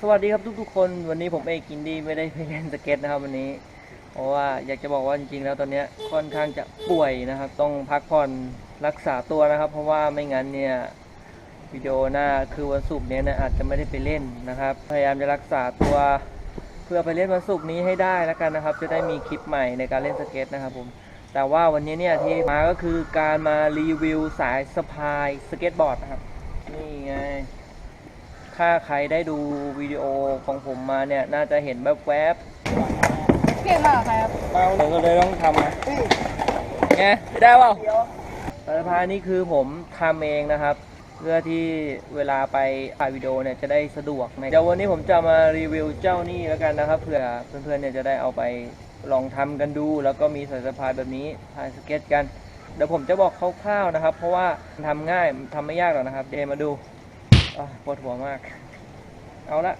สวัสดีครับทุกๆ คนวันนี้ผมเอกกินดีไม่ได้ไปเล่นสเก็ตนะครับวันนี้ เพราะว่าอยากจะบอกว่าจริงๆ แล้วตอนนี้ค่อนข้างจะป่วยนะครับ ต้องพักผ่อนรักษาตัวนะครับ เพราะว่าไม่งั้นเนี่ยวิดีโอหน้าคือวันศุกร์เนี้ยนะอาจจะไม่ได้ไปเล่นนะครับ พยายามจะรักษาตัวเพื่อไปเล่นวันศุกร์นี้ให้ได้แล้วกันนะครับ จะได้มีคลิปใหม่ในการเล่นสเก็ตนะครับผมแต่ว่าวันนี้เนี่ยที่มาก็คือการมารีวิวสายสะพายสเก็ตบอร์ดนะครับนี่ไง ถ้าใครได้ดูวิดีโอของผมมาเนี่ย น่าจะเห็นแบบแวบเก่งมากครับๆเราก็เลยต้องทำนะไงได้เปล่าสายสะพายนี่คือผมทำเองนะครับ เพื่อที่เวลาไปถ่ายวิดีโอเนี่ยจะได้สะดวกนะเดี๋ยววันนี้ผมจะมารีวิวเจ้านี่แล้วกันนะครับเผื่อเพื่อนๆเนี่ยจะได้เอาไปลองทำกันดู แล้วก็มีสายสะพายแบบนี้พายสเก็ตกัน เดี๋ยวผมจะบอกคร่าวๆนะครับ เพราะว่าทำง่ายทำไม่ยากหรอกนะครับ เดี๋ยวมาดูอะ ปวดหัวมาก เอาละ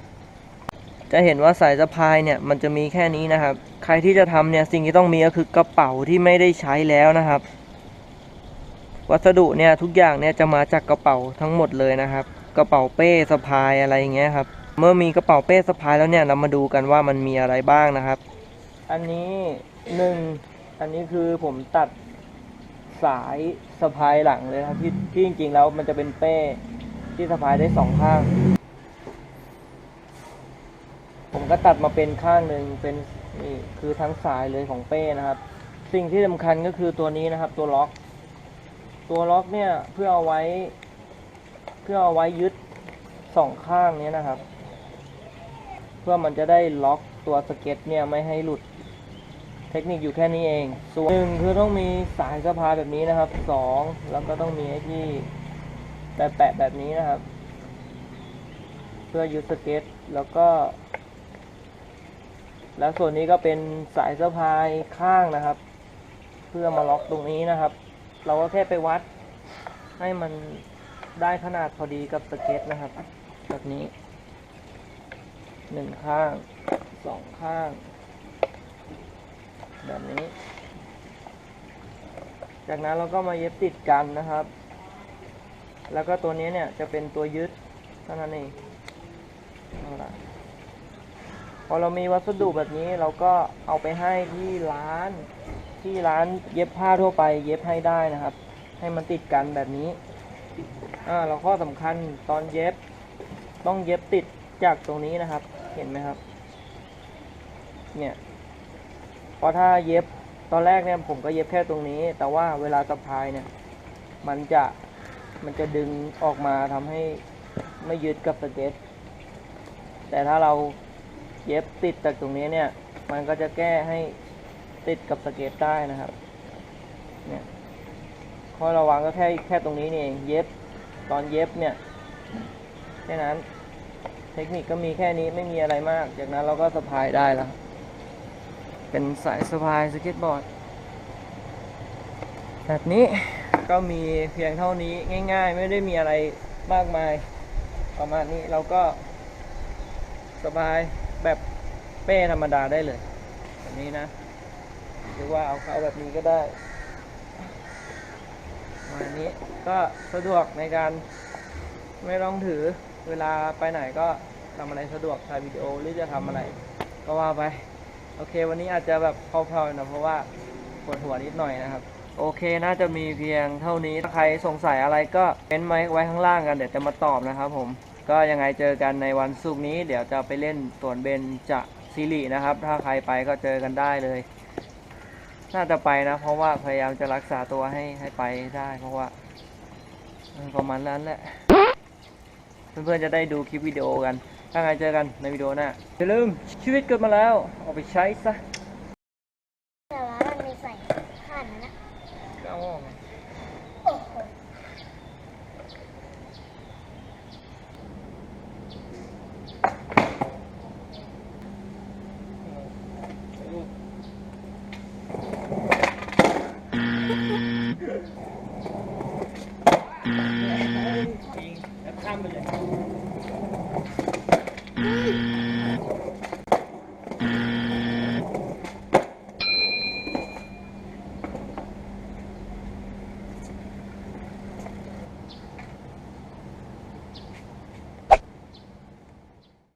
จะเห็นว่าสายสะพายเนี่ยมันจะมีแค่นี้นะครับ ใครที่จะทำเนี่ยสิ่งที่ต้องมีก็คือกระเป๋าที่ไม่ได้ใช้แล้วนะครับ วัสดุเนี่ยทุกอย่างเนี่ยจะมาจากกระเป๋าทั้งหมดเลยนะครับ กระเป๋าเป้สะพายอะไรอย่างเงี้ยครับ เมื่อมีกระเป๋าเป้สะพายแล้วเนี่ยเรามาดูกันว่ามันมีอะไรบ้างนะครับ อันนี้หนึ่งอันนี้คือผมตัดสายสะพายหลังเลยครับที่ที่จริงๆแล้วมันจะเป็นเป้ ที่สะพายได้สองข้าง ผมก็ตัดมาเป็นข้างหนึ่งเป็นนี่คือทั้งสายเลยของเป้นะครับ สิ่งที่สำคัญก็คือตัวนี้นะครับ ตัวล็อก ตัวล็อกเนี่ยเพื่อเอาไว้ เพื่อเอาไว้ยึดสองข้างนี้นะครับ เพื่อมันจะได้ล็อกตัวสเก็ตเนี่ยไม่ให้หลุดเทคนิคอยู่แค่นี้เอง ส่วนหนึ่งคือต้องมีสายสะพายแบบนี้นะครับสองแล้วก็ต้องมีไอ้ที่ แปะแบบนี้นะครับ เพื่อยึดสเก็ตแล้วก็ แล้วส่วนนี้ก็เป็นสายสะพายข้างนะครับ เพื่อมาล็อกตรงนี้นะครับ เราก็แค่ไปวัด ให้มันได้ขนาดพอดีกับสเก็ตนะครับ แบบนี้หนึ่งข้างสองข้าง แบบนี้ จากนั้นเราก็มาเย็บติดกันนะครับ แล้วก็ตัวนี้เนี่ยจะเป็นตัวยึดเท่านั้นเองเอาละพอเรามีวัสดุแบบนี้เราก็เอาไปให้ที่ร้าน ที่ร้านเย็บผ้าทั่วไป เย็บให้ได้นะครับ ให้มันติดกันแบบนี้อ่าเราข้อสำคัญตอนเย็บ ต้องเย็บติดจากตรงนี้นะครับ เห็นไหมครับ เนี่ยเพราะถ้าเย็บตอนแรกเนี่ยผมก็เย็บแค่ตรงนี้ แต่ว่าเวลาสะพายเนี่ย มันจะ มันจะดึงออกมาทำให้ไม่ยึดกับสเก็ต แต่ถ้าเราเย็บติดจากตรงนี้เนี่ย มันก็จะแก้ให้ติดกับสเก็ตได้นะครับ เนี่ยข้อระวังก็แค่แค่ตรงนี้นี่เองเย็บตอนเย็บเนี่ยแค่นั้น เทคนิคก็มีแค่นี้ไม่มีอะไรมาก จากนั้นเราก็สะพายได้แล้ว เป็นสายสะพายสเก็ตบอร์ดแบบนี้ ก็มีเพียงเท่านี้ง่าย ๆ ไม่ได้มีอะไรมากมาย ประมาณนี้เราก็สบายแบบเป้ธรรมดาได้เลยแบบนี้นะหรือว่าเอาเข้าแบบนี้ก็ได้มาณนี้ก็สะดวกในการไม่ต้องถือเวลาไปไหนก็ทำอะไรสะดวกถ่ายวิดีโอหรือจะทำอะไร ก็ว่าไป โอเค วันนี้อาจจะแบบเพลาๆนะเพราะว่าปวดหัวนิดหน่อยนะครับ โอเคน่าจะมีเพียงเท่านี้ถ้าใครสงสัยอะไรก็เป็นไว้ไว้ข้างล่างกันเดี๋ยวจะมาตอบนะครับผมก็ยังไงเจอกันในวันศุกร์นี้ เดี๋ยวจะไปเล่นสวนเบนจะซิรินะครับ ถ้าใครไปก็เจอกันได้เลย น่าจะไปนะ เพราะว่าพยายามจะรักษาตัวให้ให้ไปได้ เพราะว่าประมาณนั้นแหละ เพื่อนๆจะได้ดูคลิปวิดีโอกัน ถ้าไงเจอกันในวิดีโอหน้าอย่าลืมชีวิตเกิดมาแล้ว เอาไปใช้ซะ เอาออกข้ามไปเลย